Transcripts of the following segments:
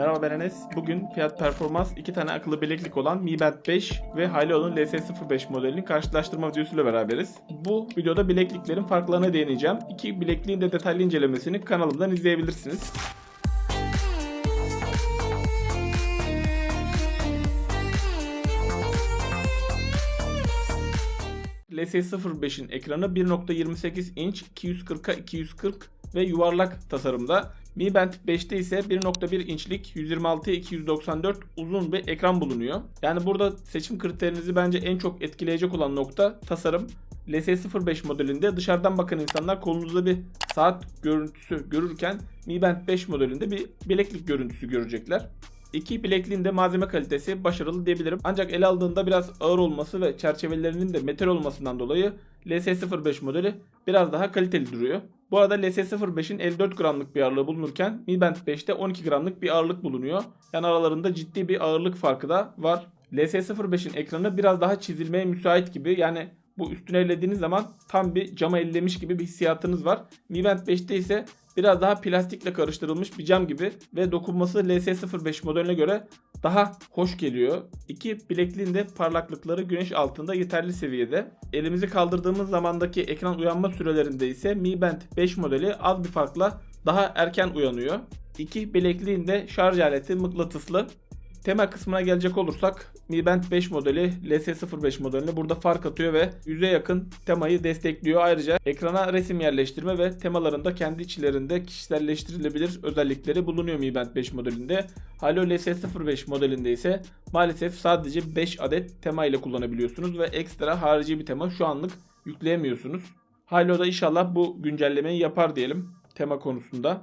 Merhaba ben Enes. Bugün fiyat performans iki tane akıllı bileklik olan Mi Band 5 ve Haleo'nun LS05 modelinin karşılaştırma videosuyla beraberiz. Bu videoda bilekliklerin farklarına değineceğim. İki bilekliğin de detaylı incelemesini kanalımdan izleyebilirsiniz. LS05'in ekranı 1.28 inç 240'a 240 ve yuvarlak tasarımda. Mi Band 5'te ise 1.1 inçlik 126'ya 294 uzun bir ekran bulunuyor. Yani burada seçim kriterinizi bence en çok etkileyecek olan nokta tasarım. LS05 modelinde dışarıdan bakan insanlar kolunuzda bir saat görüntüsü görürken Mi Band 5 modelinde bir bileklik görüntüsü görecekler. İki bilekliğin de malzeme kalitesi başarılı diyebilirim. Ancak ele aldığında biraz ağır olması ve çerçevelerinin de metal olmasından dolayı LS05 modeli biraz daha kaliteli duruyor. Bu arada LS05'in 54 gramlık bir ağırlığı bulunurken Mi Band 5'te 12 gramlık bir ağırlık bulunuyor. Yani aralarında ciddi bir ağırlık farkı da var. LS05'in ekranı biraz daha çizilmeye müsait gibi. Yani bu üstüne ellediğiniz zaman tam bir cama ellemiş gibi bir hissiyatınız var. Mi Band 5'te ise biraz daha plastikle karıştırılmış bir cam gibi ve dokunması LS05 modeline göre daha hoş geliyor. İki bilekliğin de parlaklıkları güneş altında yeterli seviyede. Elimizi kaldırdığımız zamandaki ekran uyanma sürelerinde ise Mi Band 5 modeli az bir farkla daha erken uyanıyor. İki bilekliğin de şarj aleti mıknatıslı. Tema kısmına gelecek olursak Mi Band 5 modeli LS05 modeline burada fark atıyor ve yüze yakın temayı destekliyor. Ayrıca ekrana resim yerleştirme ve temalarında kendi içlerinde kişiselleştirilebilir özellikleri bulunuyor Mi Band 5 modelinde. Halo LS05 modelinde ise maalesef sadece 5 adet tema ile kullanabiliyorsunuz ve ekstra harici bir tema şu anlık yükleyemiyorsunuz. Halo'da inşallah bu güncellemeyi yapar diyelim tema konusunda.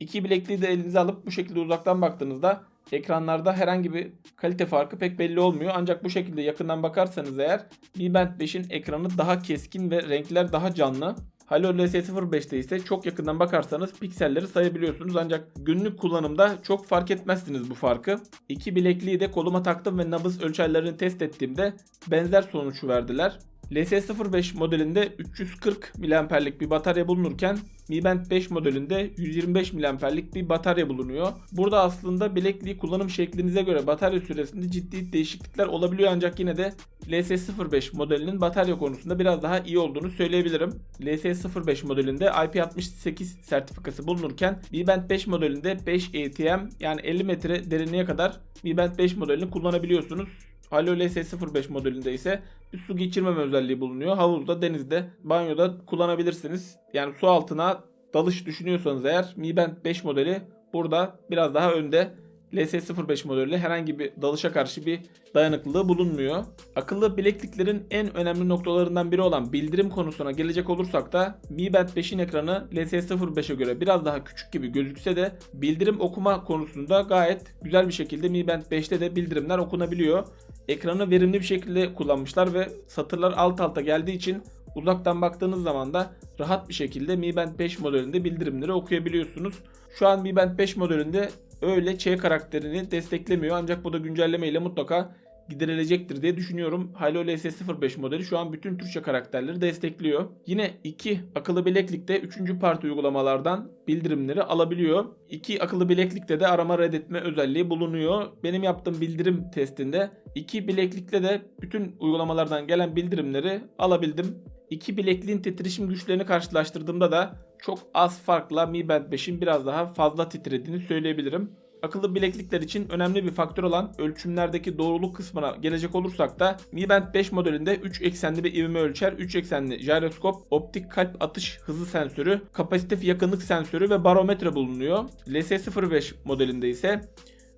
İki bilekliği de elinize alıp bu şekilde uzaktan baktığınızda ekranlarda herhangi bir kalite farkı pek belli olmuyor. Ancak bu şekilde yakından bakarsanız eğer Mi Band 5'in ekranı daha keskin ve renkler daha canlı. Halo LS05'te ise çok yakından bakarsanız pikselleri sayabiliyorsunuz ancak günlük kullanımda çok fark etmezsiniz bu farkı. İki bilekliği de koluma taktım ve nabız ölçerlerini test ettiğimde benzer sonuç verdiler. LS05 modelinde 340 mAh'lik bir batarya bulunurken Mi Band 5 modelinde 125 mAh'lik bir batarya bulunuyor. Burada aslında bilekliği kullanım şeklinize göre batarya süresinde ciddi değişiklikler olabiliyor ancak yine de LS05 modelinin batarya konusunda biraz daha iyi olduğunu söyleyebilirim. LS05 modelinde IP68 sertifikası bulunurken Mi Band 5 modelinde 5 ATM yani 50 metre derinliğe kadar Mi Band 5 modelini kullanabiliyorsunuz. Halo LS05 modelinde ise bir su geçirmeme özelliği bulunuyor. Havuzda, denizde, banyoda kullanabilirsiniz. Yani su altına dalış düşünüyorsanız eğer Mi Band 5 modeli burada biraz daha önde. LS05 modeliyle herhangi bir dalışa karşı bir dayanıklılığı bulunmuyor. Akıllı bilekliklerin en önemli noktalarından biri olan bildirim konusuna gelecek olursak da Mi Band 5'in ekranı LS05'e göre biraz daha küçük gibi gözükse de bildirim okuma konusunda gayet güzel bir şekilde Mi Band 5'te de bildirimler okunabiliyor. Ekranı verimli bir şekilde kullanmışlar ve satırlar alt alta geldiği için uzaktan baktığınız zaman da rahat bir şekilde Mi Band 5 modelinde bildirimleri okuyabiliyorsunuz. Şu an Mi Band 5 modelinde öyle Ç karakterini desteklemiyor ancak bu da güncelleme ile mutlaka giderilecektir diye düşünüyorum. Halo LS05 modeli şu an bütün Türkçe karakterleri destekliyor. Yine iki akıllı bileklikte 3. parti uygulamalardan bildirimleri alabiliyor. İki akıllı bileklikte de arama reddetme özelliği bulunuyor. Benim yaptığım bildirim testinde iki bileklikle de bütün uygulamalardan gelen bildirimleri alabildim. İki bilekliğin titreşim güçlerini karşılaştırdığımda da çok az farkla Mi Band 5'in biraz daha fazla titrediğini söyleyebilirim. Akıllı bileklikler için önemli bir faktör olan ölçümlerdeki doğruluk kısmına gelecek olursak da Mi Band 5 modelinde 3 eksenli bir ivme ölçer, 3 eksenli jiroskop, optik kalp atış hızı sensörü, kapasitif yakınlık sensörü ve barometre bulunuyor. LS05 modelinde ise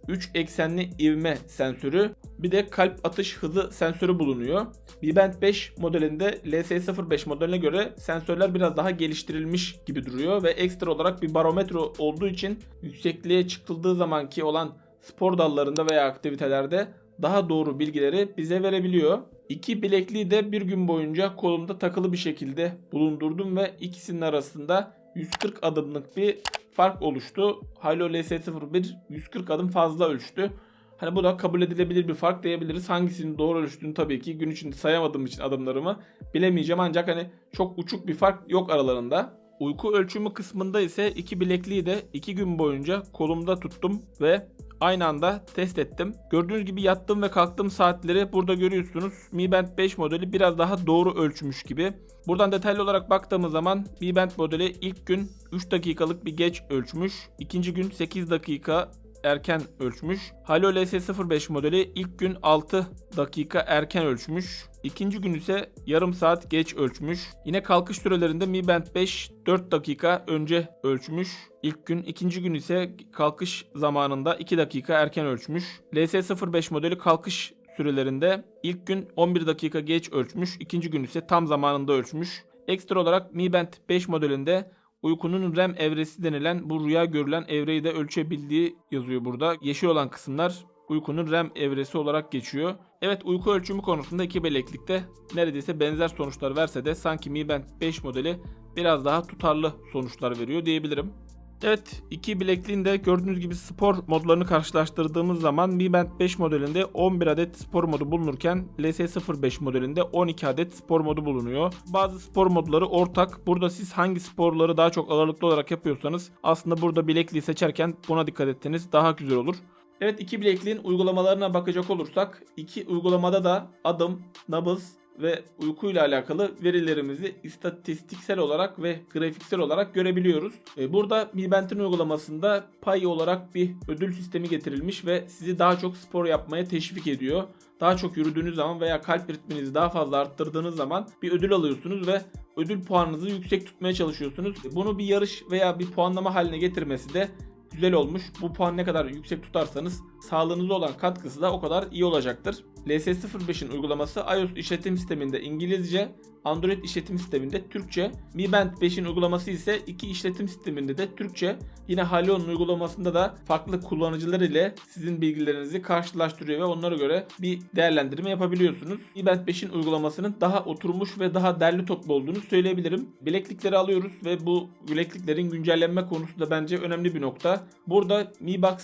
3 eksenli ivme sensörü bir de kalp atış hızı sensörü bulunuyor. Mi Band 5 modelinde LS05 modeline göre sensörler biraz daha geliştirilmiş gibi duruyor ve ekstra olarak bir barometre olduğu için yüksekliğe çıkıldığı zamanki olan spor dallarında veya aktivitelerde daha doğru bilgileri bize verebiliyor. İki bilekliği de bir gün boyunca kolumda takılı bir şekilde bulundurdum ve ikisinin arasında 140 adımlık bir fark oluştu. Halo LS01 140 adım fazla ölçtü. Hani bu da kabul edilebilir bir fark diyebiliriz. Hangisinin doğru ölçtüğünü tabii ki gün içinde sayamadığım için adımlarımı bilemeyeceğim. Ancak hani çok uçuk bir fark yok aralarında. Uyku ölçümü kısmında ise iki bilekliği de iki gün boyunca kolumda tuttum ve aynı anda test ettim. Gördüğünüz gibi yattığım ve kalktığım saatleri burada görüyorsunuz. Mi Band 5 modeli biraz daha doğru ölçmüş gibi. Buradan detaylı olarak baktığımız zaman Mi Band modeli ilk gün 3 dakikalık bir geç ölçmüş. ikinci gün 8 dakika erken ölçmüş. Halo LS05 modeli ilk gün 6 dakika erken ölçmüş. İkinci gün ise yarım saat geç ölçmüş. Yine kalkış sürelerinde Mi Band 5 4 dakika önce ölçmüş. İlk gün, ikinci gün ise kalkış zamanında 2 dakika erken ölçmüş. LS05 modeli kalkış sürelerinde ilk gün 11 dakika geç ölçmüş, ikinci gün ise tam zamanında ölçmüş. Ekstra olarak Mi Band 5 modelinde uykunun REM evresi denilen bu rüya görülen evreyi de ölçebildiği yazıyor burada. Yeşil olan kısımlar uykunun REM evresi olarak geçiyor. Evet uyku ölçümü konusunda iki bileklikte neredeyse benzer sonuçlar verse de sanki Mi Band 5 modeli biraz daha tutarlı sonuçlar veriyor diyebilirim. Evet iki bilekliğin de gördüğünüz gibi spor modlarını karşılaştırdığımız zaman Mi Band 5 modelinde 11 adet spor modu bulunurken LS05 modelinde 12 adet spor modu bulunuyor. Bazı spor modları ortak. Burada siz hangi sporları daha çok ağırlıklı olarak yapıyorsanız aslında burada bilekliği seçerken buna dikkat etseniz daha güzel olur. Evet iki bilekliğin uygulamalarına bakacak olursak iki uygulamada da adım, nabız ve uykuyla alakalı verilerimizi istatistiksel olarak ve grafiksel olarak görebiliyoruz. E, Burada Mi Band'in uygulamasında pay olarak bir ödül sistemi getirilmiş ve sizi daha çok spor yapmaya teşvik ediyor. Daha çok yürüdüğünüz zaman veya kalp ritminizi daha fazla arttırdığınız zaman bir ödül alıyorsunuz ve ödül puanınızı yüksek tutmaya çalışıyorsunuz. Bunu bir yarış veya bir puanlama haline getirmesi de güzel olmuş. Bu puan ne kadar yüksek tutarsanız sağlığınıza olan katkısı da o kadar iyi olacaktır. LS05'in uygulaması iOS işletim sisteminde İngilizce, Android işletim sisteminde Türkçe, Mi Band 5'in uygulaması ise iki işletim sisteminde de Türkçe. Yine Halion'un uygulamasında da farklı kullanıcılar ile sizin bilgilerinizi karşılaştırıyor ve onlara göre bir değerlendirme yapabiliyorsunuz. Mi Band 5'in uygulamasının daha oturmuş ve daha derli toplu olduğunu söyleyebilirim. Bileklikleri alıyoruz ve bu bilekliklerin güncellenme konusu da bence önemli bir nokta. Burada Mi Box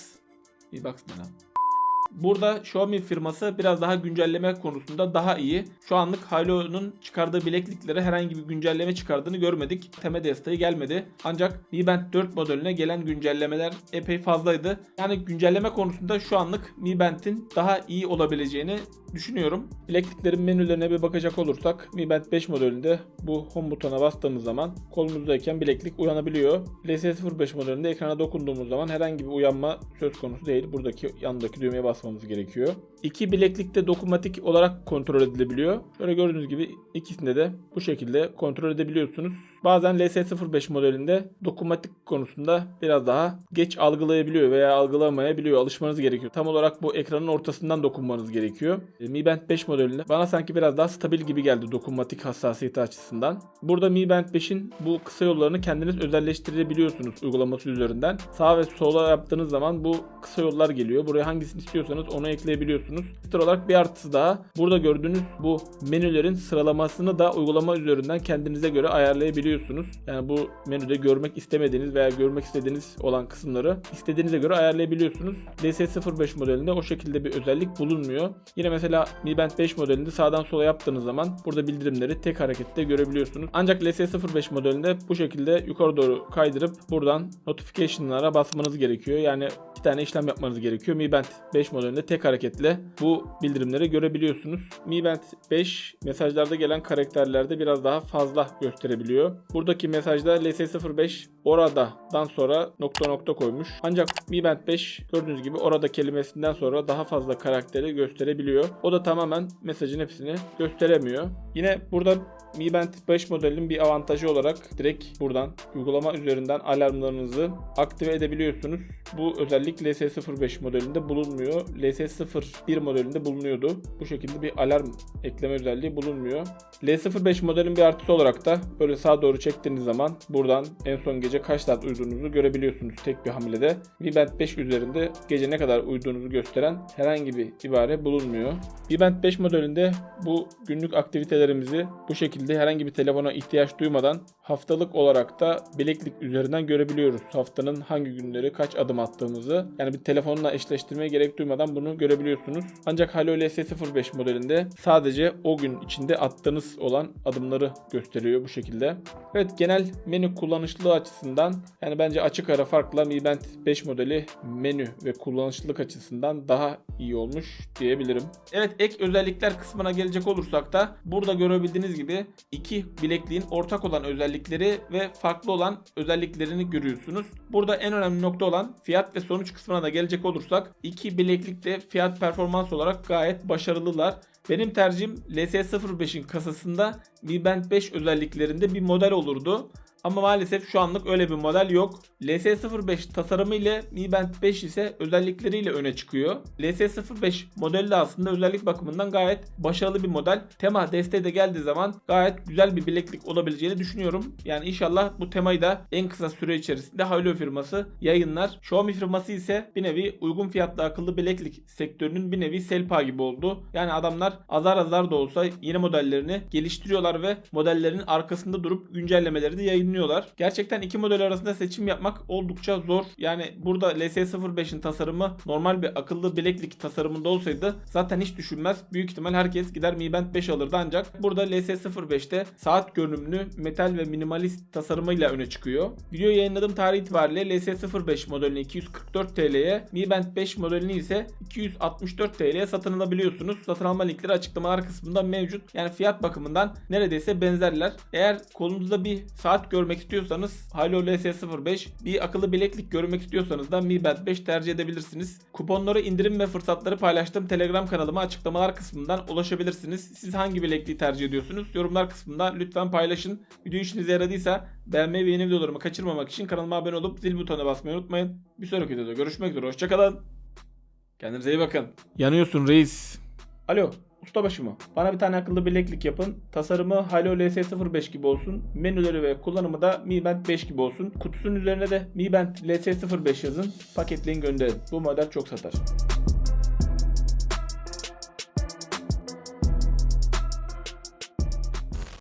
Mi Box ne lan? Burada Xiaomi firması biraz daha güncelleme konusunda daha iyi. Şu anlık Halo'nun çıkardığı bilekliklere herhangi bir güncelleme çıkardığını görmedik. Teme desteği gelmedi. Ancak Mi Band 4 modeline gelen güncellemeler epey fazlaydı. Yani güncelleme konusunda şu anlık Mi Band'in daha iyi olabileceğini düşünüyorum. Bilekliklerin menülerine bir bakacak olursak Mi Band 5 modelinde bu home butona bastığımız zaman kolumuzdayken bileklik uyanabiliyor. LS05 modelinde ekrana dokunduğumuz zaman herhangi bir uyanma söz konusu değil. Buradaki yandaki düğmeye basmamız gerekiyor. İki bileklik de dokunmatik olarak kontrol edilebiliyor. Şöyle gördüğünüz gibi ikisinde de bu şekilde kontrol edebiliyorsunuz. Bazen LS05 modelinde dokunmatik konusunda biraz daha geç algılayabiliyor veya algılamayabiliyor. Alışmanız gerekiyor. Tam olarak bu ekranın ortasından dokunmanız gerekiyor. E, Mi Band 5 modelinde bana sanki biraz daha stabil gibi geldi dokunmatik hassasiyeti açısından. Burada Mi Band 5'in bu kısa yollarını kendiniz özelleştirebiliyorsunuz uygulaması üzerinden. Sağ ve sola yaptığınız zaman bu kısa yollar geliyor. Buraya hangisini istiyorsanız onu ekleyebiliyorsunuz. Ekstra olarak bir artısı daha. Burada gördüğünüz bu menülerin sıralamasını da uygulama üzerinden kendinize göre ayarlayabiliyorsunuz. Yani bu menüde görmek istemediğiniz veya görmek istediğiniz olan kısımları istediğinize göre ayarlayabiliyorsunuz. DS05 modelinde o şekilde bir özellik bulunmuyor. Yine mesela Mi Band 5 modelinde sağdan sola yaptığınız zaman burada bildirimleri tek harekette görebiliyorsunuz. Ancak LS05 modelinde bu şekilde yukarı doğru kaydırıp buradan notification'lara basmanız gerekiyor. Yani iki tane işlem yapmanız gerekiyor. Mi Band 5 modelinde tek hareketle bu bildirimleri görebiliyorsunuz. Mi Band 5 mesajlarda gelen karakterlerde biraz daha fazla gösterebiliyor. Buradaki mesajda LS05 oradadan sonra nokta nokta koymuş. Ancak Mi Band 5 gördüğünüz gibi orada kelimesinden sonra daha fazla karakteri gösterebiliyor. O da tamamen mesajın hepsini gösteremiyor. Yine burada Mi Band 5 modelinin bir avantajı olarak direkt buradan uygulama üzerinden alarmlarınızı aktive edebiliyorsunuz. Bu özellik LS05 modelinde bulunmuyor. LS01 modelinde bulunuyordu. Bu şekilde bir alarm ekleme özelliği bulunmuyor. L05 modelin bir artısı olarak da böyle sağa doğru çektiğiniz zaman buradan en son gece kaç saat uyuduğunuzu görebiliyorsunuz tek bir hamlede. Mi Band 5 üzerinde gece ne kadar uyuduğunuzu gösteren herhangi bir ibare bulunmuyor. Mi Band 5 modelinde bu günlük aktivitelerimizi bu şekilde herhangi bir telefona ihtiyaç duymadan Haftalık olarak da bileklik üzerinden görebiliyoruz. Haftanın hangi günleri kaç adım attığımızı. Yani bir telefonla eşleştirmeye gerek duymadan bunu görebiliyorsunuz. Ancak Halo LS05 modelinde sadece o gün içinde attığınız olan adımları gösteriyor bu şekilde. Evet genel menü kullanışlılığı açısından yani bence açık ara farkla Mi Band 5 modeli menü ve kullanışlılık açısından daha iyi olmuş diyebilirim. Evet ek özellikler kısmına gelecek olursak da burada görebildiğiniz gibi iki bilekliğin ortak olan özellikleri ve farklı olan özelliklerini görüyorsunuz. Burada en önemli nokta olan fiyat ve sonuç kısmına da gelecek olursak iki bileklik de fiyat performans olarak gayet başarılılar. Benim tercihim LS05'in kasasında Mi Band 5 özelliklerinde bir model olurdu. Ama maalesef şu anlık öyle bir model yok. LS05 tasarımı ile Mi Band 5 ise özellikleriyle öne çıkıyor. LS05 modeli de aslında özellik bakımından gayet başarılı bir model. Tema desteği de geldiği zaman gayet güzel bir bileklik olabileceğini düşünüyorum. Yani inşallah bu temayı da en kısa süre içerisinde Halo firması yayınlar. Xiaomi firması ise bir nevi uygun fiyatlı akıllı bileklik sektörünün bir nevi Selpa gibi oldu. Yani adamlar azar azar da olsa yeni modellerini geliştiriyorlar ve modellerin arkasında durup güncellemeleri de yayınlıyorlar. Gerçekten iki model arasında seçim yapmak oldukça zor. Yani burada LS05'in tasarımı normal bir akıllı bileklik tasarımında olsaydı zaten hiç düşünmez. Büyük ihtimal herkes gider Mi Band 5 alırdı ancak burada LS05'te saat görünümlü metal ve minimalist tasarımıyla öne çıkıyor. Video yayınladığım tarih itibariyle LS05 modelini 244 TL'ye, Mi Band 5 modelini ise 264 TL'ye satın alabiliyorsunuz. Satın alma linkleri açıklamalar kısmında mevcut. Yani fiyat bakımından neredeyse benzerler. Eğer kolunuzda bir saat görmek istiyorsanız Halo LS05 bir akıllı bileklik görmek istiyorsanız da Mi Band 5 tercih edebilirsiniz. Kuponları, indirim ve fırsatları paylaştığım Telegram kanalıma açıklamalar kısmından ulaşabilirsiniz. Siz hangi bilekliği tercih ediyorsunuz? Yorumlar kısmında lütfen paylaşın. Video işinize yaradıysa beğenmeyi ve yeni videolarımı kaçırmamak için kanalıma abone olup zil butonuna basmayı unutmayın. Bir sonraki videoda görüşmek üzere. Hoşçakalın. Kendinize iyi bakın. Yanıyorsun reis. Alo. Ustabaşı mı? Bana bir tane akıllı bileklik yapın. Tasarımı Halo LS05 gibi olsun. Menüleri ve kullanımı da Mi Band 5 gibi olsun. Kutusunun üzerine de Mi Band LS05 yazın. Paketleyin gönderin. Bu model çok satar.